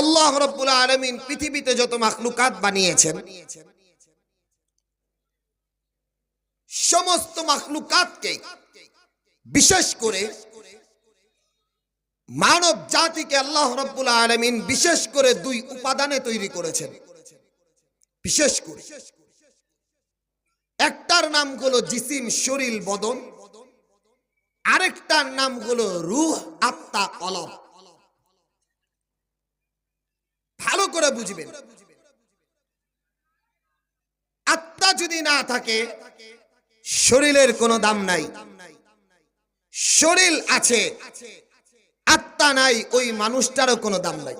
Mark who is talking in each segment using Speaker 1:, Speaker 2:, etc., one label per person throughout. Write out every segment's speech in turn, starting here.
Speaker 1: আল্লাহ রব্বুল আলমিন পৃথিবীতে যত মাখলুকাত বানিয়েছেন, সমস্ত মাখলুকাতকে বিশেষ করে মানব জাতিকে আল্লাহ রব্বুল আলমিন বিশেষ করে দুই উপাদানে তৈরি করেছেন। বিশেষ করে। একটার নাম হলো জিসিম, শরীর, বদন। আরেকটার নাম হলো রুহ, আত্মা কলম ভালো করে বুঝবেন। আত্মা যদি না থাকে, শরীরের কোনো দাম নাই। শরীর আছে, আত্মা নাই, ওই মানুষটারও কোনো দাম নাই।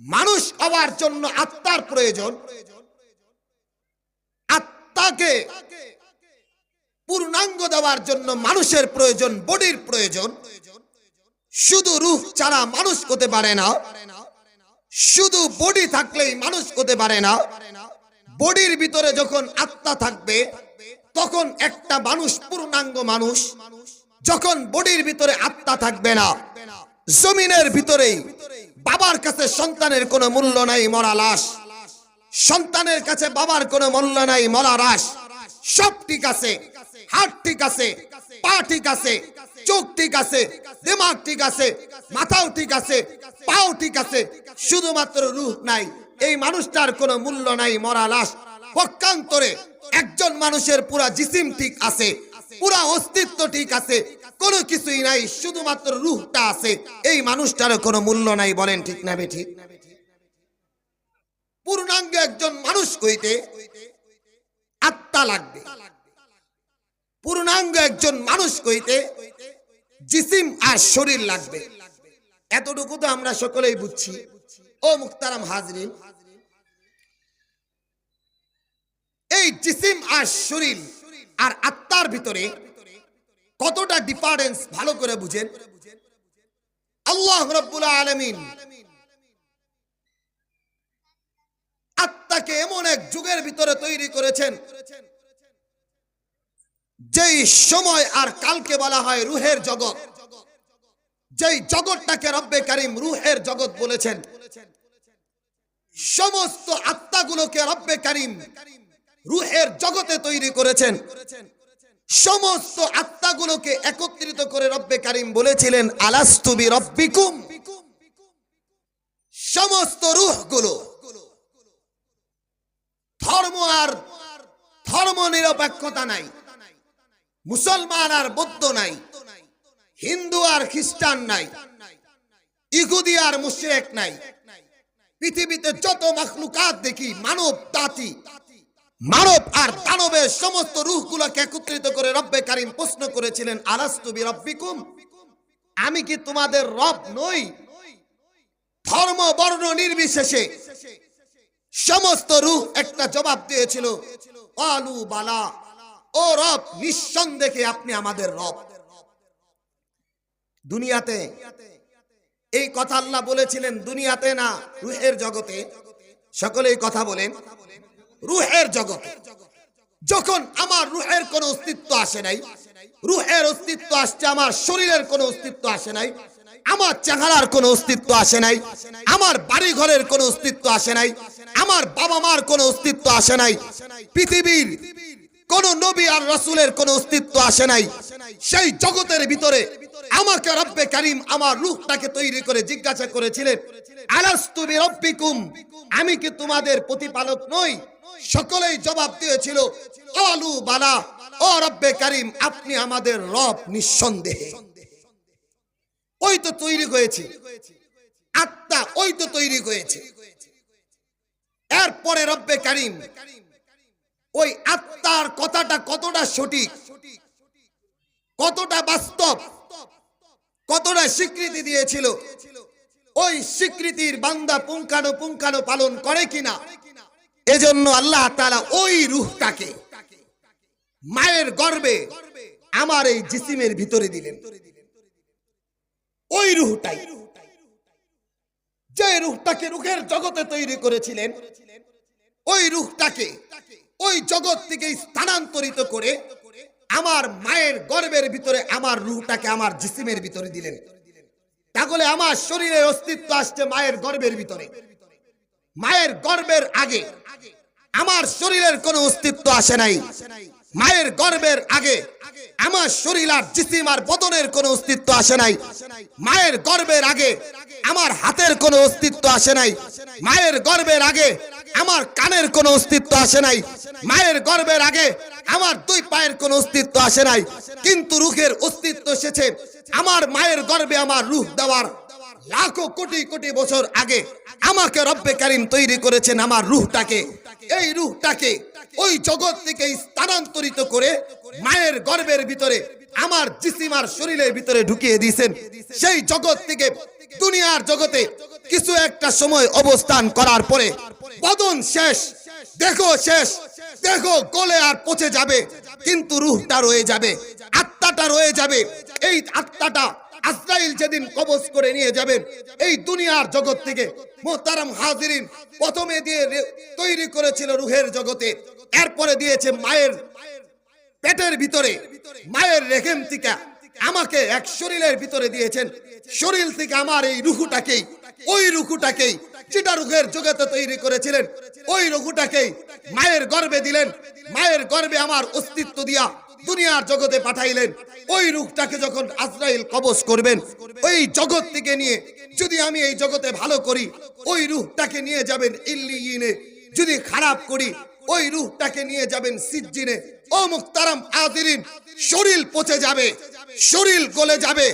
Speaker 1: মানুষ হওয়ার জন্য আত্মার প্রয়োজন। আত্মাকে পূর্ণাঙ্গ দেওয়ার জন্য মানুষের প্রয়োজন, বডির প্রয়োজন। শুধু রূহ ছাড়া মানুষ হতে পারে না। শুধু বডি থাকলেই মানুষ হতে পারে না, বডির ভিতরে যখন আত্মা থাকবে, তখন একটা মানুষ পূর্ণাঙ্গ মানুষ, যখন বডির ভিতরে আত্মা থাকবে না, জমিনের ভিতরেই বাবার কাছে সন্তানের কোনো মূল্য নাই, মরা লাশ। সন্তানের কাছে বাবার কোনো মূল্য নাই, মরা লাশ। সব ঠিক আছে, হাত ঠিক আছে, পা ঠিক আছে, চোখ ঠিক আছে, দিমাগ ঠিক আছে, মাথাও ঠিক আছে, পাও ঠিক আছে শুধুমাত্র রূহ নাই, এই মানুষটার কোনো মূল্য নাই মরা লাশ পক্ষান্তরে একজন মানুষের পুরা জিসিম ঠিক আছে, পুরা অস্তিত্ব ঠিক আছে, কোনো কিছুই নাই, শুধুমাত্র রূহটা আছে। এই মানুষটারও কোনো মূল্য নাই বলেন ঠিক না ঠিক পূর্ণাঙ্গ একজন মানুষ কইতে আত্মা লাগবে। পূর্ণাঙ্গ একজন মানুষ কইতে জিসিম আর শরীর লাগবে। এতটুকু তো আমরা সকলেই বুঝছি। ও মুক্তারাম হাজরিন, এই জিসিম আর শরীর আর আত্মার ভিতরে কতটা ডিফারেন্স ভালো করে বুঝেন? আল্লাহ রব্বুল আলমিন আত্মাকে এমন এক যুগের ভিতরে তৈরি করেছেন, যেই সময় আর কালকে বলা হয় রুহের জগৎ, যেই জগৎটাকে রব্বে কারিম রুহের জগৎ বলেছেন। সমস্ত আত্মাগুলোকে রব্বে কারিম রুহের জগতে তৈরি করেছেন। সমস্ত আত্মাগুলোকে একত্রিত করে রব্বে কারিম বলেছিলেন আলাস্তুবি রব্বিকুম সমস্ত রুহগুলো ধর্ম আর ধর্ম নিরপেক্ষতা নাই। মুসলমান আর বৌদ্ধ নাই। হিন্দু আর খ্রিস্টান নাই। ইহুদি আর মুশরেক নাই। পৃথিবীতে যত মখলুকাত দেখি, মানব জাতি, মানব আর দানবের সমস্ত রূহগুলোকে একত্রিত করে রব্বে কারিম প্রশ্ন করেছিলেন আলাস্তুবি রব্বিকুম আমি কি তোমাদের রব নই? ধর্ম, বর্ণ নির্বিশেষে সমস্ত রূহ একটা জবাব দিয়েছিল আলু বালা। ও রব, নিঃসন্দেহে আপনি আমাদের রব। দুনিয়াতে এই কথা আল্লাহ বলেছিলেন দুনিয়াতে না, রুহের জগতে। সকলেই কথা বলেন, রুহের জগতে। যখন আমার রুহের কোনো অস্তিত্ব আসে নাই, রুহের অস্তিত্ব আসছে, আমার শরীরের কোনো অস্তিত্ব আসে নাই, আমার চেহারার কোনো অস্তিত্ব আসে নাই, আমার বাড়ি ঘরের কোনো অস্তিত্ব আসে নাই, আমার বাবা মার কোনো অস্তিত্ব আসে নাই, পৃথিবীর কোন নবী আর রসুলের কোন অস্তিত্ব আসে নাই, সেই জগতের ভিতরে আমাকে রব্বে কারিম আমার রূহটাকে তৈরি করে জিজ্ঞাসা করেছিলেন আলাস্তুবি রব্বিকুম আমি কি তোমাদের প্রতিপালক নই? সকলেই জবাব দিয়েছিল আলু বালা, ও রব্বে কারিম, আপনি আমাদের রব নিঃসন্দেহে। ওই তো তৈরি হয়েছে। আত্মা ওই তো তৈরি হয়েছে। এরপরে রব্বে কারিম, ওই আত্মার কথাটা কতটা সঠিক, কতটা বাস্তব কতটা স্বীকৃতি দিয়েছিল? ওই স্বীকৃতির বান্দা পুঙ্খানো পুঙ্খানো পালন করে কিনা? এজন্য আল্লাহ তাআলা ওই রুহটাকে মায়ের গর্বে আমার এই জিসিমের ভিতরে দিলেন। ওই রুহটাই। যে রুহটাকে রুখের জগতে তৈরি করেছিলেন, ওই রুহটাকে ওই জগৎ থেকে স্থানান্তরিত করে আমার মায়ের গর্বের ভিতরে আমার রুহটাকে আমার জিসিমের ভিতরে দিলেন। তাহলে আমার শরীরের অস্তিত্ব আসছে মায়ের গর্ভের ভিতরে। মায়ের গর্ভের আগে আমার শরীরের কোনো অস্তিত্ব আসে নাই। মায়ের গর্ভের আগে আমার শরীর আর জিসিম আর বদনের কোনো অস্তিত্ব আসে নাই। মায়ের গর্ভের আগে আমার হাতের কোনো অস্তিত্ব আসে নাই। মায়ের গর্ভের আগে আমার কানের কোনো অস্তিত্ব আসে নাই। মায়ের গর্ভের আগে আমার দুই পায়ের কোনো অস্তিত্ব আসে নাই। কিন্তু রুখের অস্তিত্ব এসেছে। আমার মায়ের গর্ভে আমার রুহ দেওয়ার লাখো কোটি কোটি বছর আগে আমাকে রব্বে কারিম তৈরি করেছেন আমার রুহটাকে। এই রুহটাকে ওই জগৎ থেকে স্থানান্তরিত করে মায়ের গর্ভের ভিতরে আমার জিসিমার শরীরের ভিতরে ঢুকিয়ে দিয়েছেন। সেই জগৎ থেকে, দুনিয়ার জগতে কিছু একটা সময় অবস্থান করার পরে বদন শেষ দেখো শেষ দেখো গলে আর পচে যাবে, কিন্তু রুহটা রয়ে যাবে, আত্মাটা রয়ে যাবে। এই আত্মাটা আজরাইল যেদিন কবজ করে নিয়ে যাবেন এই দুনিয়ার জগৎ থেকে মোহতারাম হাজিরিন প্রথমে দিয়ে তৈরি করেছিল রুহের জগতে, এরপরে দিয়েছে মায়ের পেটের ভিতরে, মায়ের রেখেম থেকে আমাকে এক শরীরের ভিতরে দিয়েছেন। শরীর থেকে আমার এই রুহুটাকেই ওই রুকুটাকেই যেটা রুখের জগতে তৈরি করেছিলেন, ওই রুকুটাকেই মায়ের গর্বে দিলেন, মায়ের গর্বে আমার অস্তিত্ব দিয়া দুনিয়ার জগতে পাঠাইলেন। ওই রূপটাকে যখন আজরাইল কবজ করবেন, ওই জগৎ থেকে নিয়ে যদি আমি এই জগতে ভালো করি, ওই রূপটাকে নিয়ে যাবেন ইল্লিনে যদি খারাপ করি ওই রূহটাকে নিয়ে যাবেন সিজ্জিনে। ও মুক্তারাম আদিরিন শরীর পচে যাবে, শরীর গলে যাবে,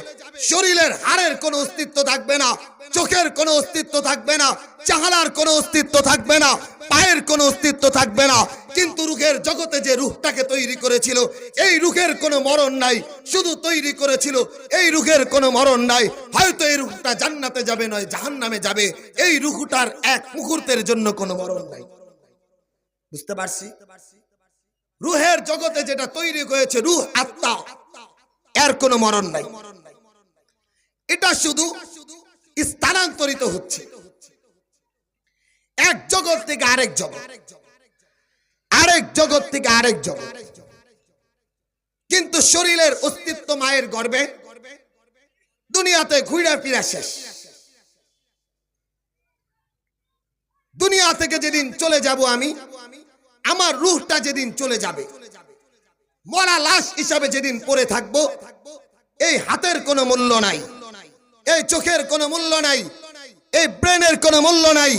Speaker 1: শরীরের হাড়ের কোনো অস্তিত্ব থাকবে না, চোখের কোনো অস্তিত্ব থাকবে না চাহালার কোনো অস্তিত্ব থাকবে না, পায়ের কোনো অস্তিত্ব থাকবে না। কিন্তু রুখের জগতে যে রুখটাকে তৈরি করেছিল, এই রুখের কোনো মরণ নাই, শুধু তৈরি করেছিল, এই রুখের কোনো মরণ নাই। হয়তো এই রুখটা জান্নাতে যাবে, নয় জাহান্নামে যাবে, এই রুহটার এক মুহূর্তের জন্য কোনো মরণ নাই। বুঝতে পারছি? রুহের জগতে যেটা তৈরি হয়েছে, রুহ আত্মা। এর কোনো মরণ নাই। এটা শুধু স্থানান্তরিত হচ্ছে। এক জগৎ থেকে আরেক জগৎ। আরেক জগৎ থেকে আরেক জগৎ। কিন্তু শরীরের অস্তিত্ব মায়ের গর্বে। দুনিয়াতে ঘুরে ফিরা শেষ। দুনিয়া থেকে যেদিন চলে যাব আমি আমার রুহটা যেদিন চলে যাবে, মরা লাশ হিসাবে যেদিন পড়ে থাকব, এই হাতের কোনো মূল্য নাই, এই চোখের কোনো মূল্য নাই, এই ব্রেনের কোনো মূল্য নাই,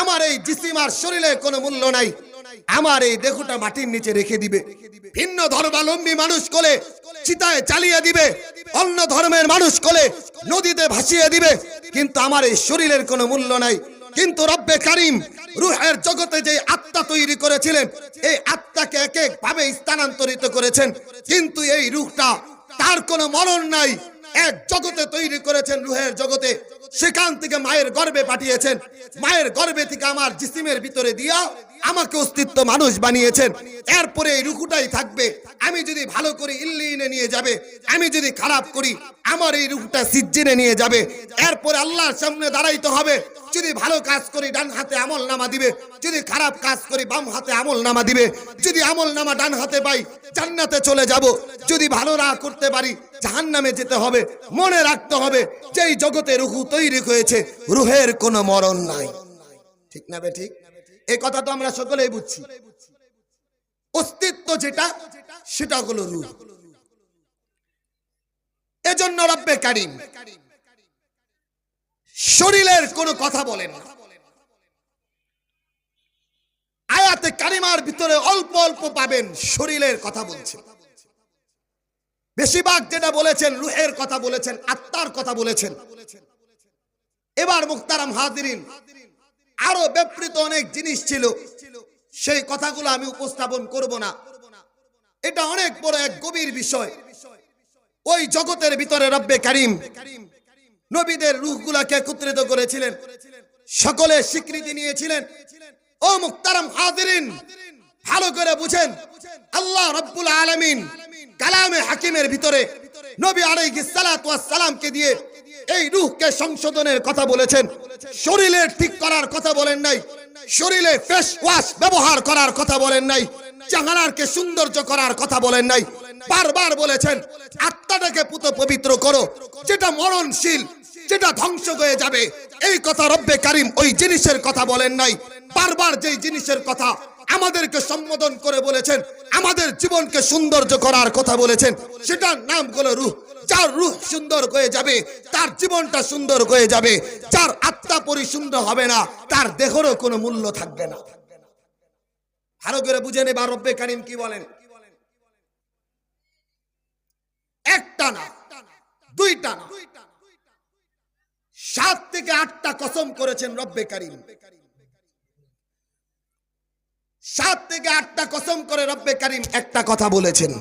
Speaker 1: আমার এই জিসিমার শরীরের কোনো মূল্য নাই, আমার এই দেহটা মাটির নিচে রেখে দিবে। ভিন্ন ধর্মাবলম্বী মানুষ কোলে চিতায় চালিয়ে দিবে, অন্য ধর্মের মানুষ কোলে নদীতে ভাসিয়ে দিবে, কিন্তু আমার এই শরীরের কোনো মূল্য নাই কিন্তু রব্বে কারিম রুহের জগতে যে আত্মা তৈরি করেছিলেন, এই আত্মাকে এক এক ভাবে স্থানান্তরিত করেছেন। কিন্তু এই রুহটা তার কোনো মরণ নাই। এক জগতে তৈরি করেছেন রুহের জগতে। সেখান থেকে মায়ের গর্ভে পাঠিয়েছেন। মায়ের গর্ভে থেকে আমার জিসিমের ভিতরে দিয়া আমাকে অস্তিত্ব মানুষ বানিয়েছেন। এরপরে এই রুকুটাই থাকবে। আমি যদি ভালো করি ইল্লিনে নিয়ে যাবে, আমি যদি খারাপ করি, আমার এই রুকুটা সিজ্জিনে নিয়ে যাবে। এরপরে আল্লাহর সামনে দাঁড়াইতে হবে। যদি ভালো কাজ করি, ডান হাতে আমল নামা দিবে। যদি খারাপ কাজ করি, বাম হাতে আমল নামা দিবে। যদি আমল নামা ডান হাতে পাই, জান্নাতে চলে যাব। যদি ভালো না করতে পারি জাহান নামে যেতে হবে, মনে রাখতে হবে যে এই জগতে রুহু তৈরি হয়েছে, রুহের কোনো মরণ নাই। ঠিক না ঠিক? এই কথা তো আমরা সকলেই বুঝছি। অস্তিত্ব যেটা, সেটা হলো রুহ। এজন্য রব্বে কারিম শরীরের কোনো কথা বলেন আয়াতে কারিমার ভিতরে অল্প অল্প পাবেন, শরীরের কথা বলছেন। বেশিরভাগ যেটা বলেছেন, রুহের কথা বলেছেন, আত্মার কথা বলেছেন। এবার মুক্তারাম হাদিরিন আরও ব্যাপৃত অনেক জিনিস ছিল। সেই কথাগুলো আমি উপস্থাপন করব না। এটা অনেক বড় এক গভীর বিষয়। ওই জগতের ভিতরে রব্বে কারিম নবীদের রূহগুলাকে একত্রিত করেছিলেন। সকলে স্বীকৃতি নিয়েছিলেন। ও মুক্তারাম হাদিরিন ভালো করে বুঝেন। আল্লাহ রব্বুল আলামিন কালামে হাকিমের ভিতরে নবী আলাইহিস সালাতু সালামকে দিয়ে এই রূহকে সংশোধনের কথা বলেছেন। শরীরের ঠিক করার কথা বলেন নাই। শরীরে ফেস ওয়াশ ব্যবহার করার কথা বলেন নাই। চাহানারকে সৌন্দর্য করার কথা বলেন নাই। বারবার বলেছেন, আত্মাটাকে পুত পবিত্র করো, যেটা মরণশীল, যেটা ধ্বংস হয়ে যাবে। এই কথা রব্বে কারিম ওই জিনিসের কথা বলেন নাই। বারবার যেই জিনিসের কথা আমাদেরকে সম্বোধন করে বলেছেন, আমাদের জীবনকে সৌন্দর্য করার কথা বলেছেন। সেটার নাম হলো রুহ। যার রুহ সুন্দর হয়ে যাবে, তার জীবনটা সুন্দর হয়ে যাবে, যার আত্মা পরিশুদ্ধ হবে না, তার দেহেরও কোনো মূল্য থাকবে না। ভালো করে বুঝে নেবা রব্বে কারিম কি বলেন? একটা না, দুইটা না। সাত থেকে আটটা কসম করেছেন রব্বে কারিম। সাত থেকে আটটা কসম করে রব্বে কারিম একটা কথা বলেছেন।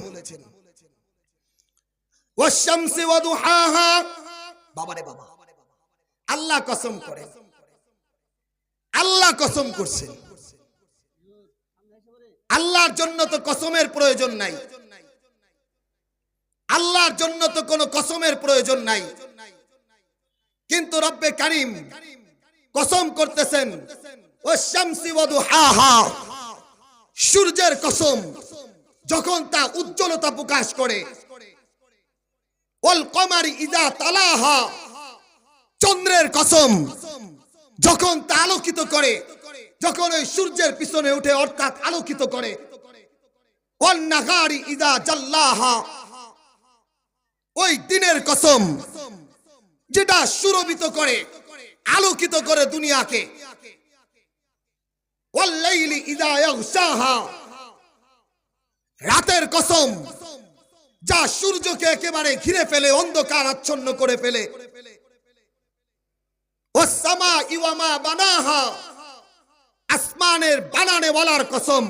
Speaker 1: আল্লাহ কসম করেন। আল্লাহ কসম আল্লাহর জন্য তো কসমের প্রয়োজন নাই। আল্লাহর জন্য তো কোনো কসমের প্রয়োজন নাই। কিন্তু রব্বে কারিম কসম করতেছেন। ও শামসি ওয়াদুহাহা। সূর্যের কসম যখন তা উজ্জ্বলতা প্রকাশ করে। চন্দ্রের কসম যখন তা আলোকিত করে, যখন ওই সূর্যের পিছনে উঠে অর্থাৎ আলোকিত করে। ওই দিনের কসম যেটা সুরভিত করে, আলোকিত করে দুনিয়াকে। রাতের কসম, যা সূর্যকে একেবারে ঘিরে ফেলে, অন্ধকার আচ্ছন্ন করে ফেলে। আসমানের বানানে ওয়ালার কসম।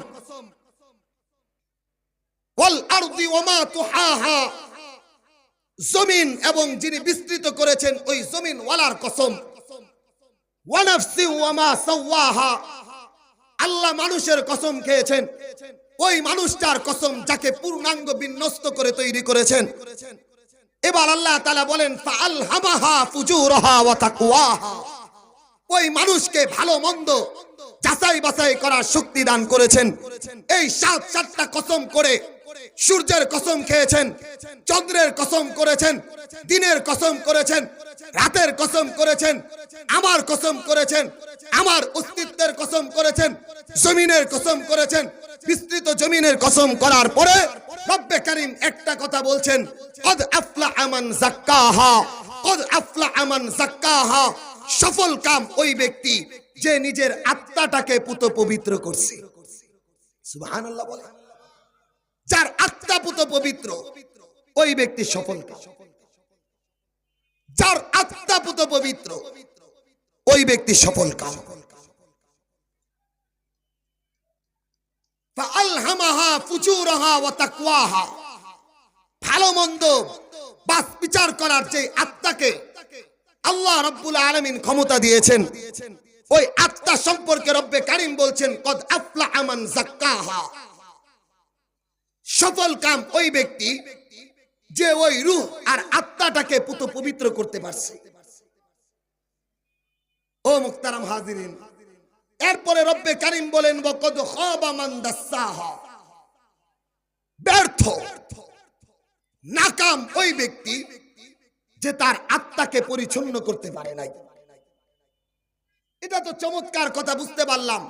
Speaker 1: জমিন এবং যিনি বিস্তৃত করেছেন, ওই জমিন ওয়ালার কসম। ওয়ানাফসি ওয়ামা সাওয়াহা। আল্লাহ মানুষের কসম খেয়েছেন। ওই মানুষটার কসম যাকে পূর্ণাঙ্গ বিন্যস্ত করে তৈরি করেছেন। এবার আল্লাহ তাআলা বলেন ওই মানুষকে ভালো মন্দ যাচাই বাছাই করার শক্তি দান করেছেন। এই সাত সাতটা কসম করে সূর্যের কসম খেয়েছেন, চন্দ্রের কসম করেছেন, দিনের কসম করেছেন, রাতের কসম করেছেন, আমার কসম করেছেন, আমার অস্তিত্বের কসম করেছেন জমিনের কসম করেছেন। বিস্তৃত জমিনের কসম করার পরে রব্বে কারিম একটা কথা বলছেন, কদ আফলা আমান জাক্কাহা, কদ আফলা আমান জাক্কাহা, সফল কাম ওই ব্যক্তি যে নিজের আত্মাটাকে পুত পবিত্র করছে। সুবহানাল্লাহ বলে। যার আত্মা পুত পবিত্র, ওই ব্যক্তি সফল যার আত্মা পুত পবিত্র, ওই ব্যক্তি সফল কাম। ভালো মন্দ বাস বিচার করার যে আত্মাকে আল্লাহ রাব্বুল আলামিন ক্ষমতা দিয়েছেন, ওই আত্মা সম্পর্কে রব্বে কারিম বলছেন, কদ আফলা আমান সফল কাম ওই ব্যক্তি যে ওই রূহ আর আত্মাটাকে পুত পবিত্র করতে পারছে। ও মুক্তারাম হাজিরিন এরপরে রব্বে কারিম বলেন ব্যর্থ, নাকাম ওই ব্যক্তি যে তার আত্মাকে পরিচ্ছন্ন করতে পারে নাই। এটা তো চমৎকার কথা, বুঝতে পারলাম।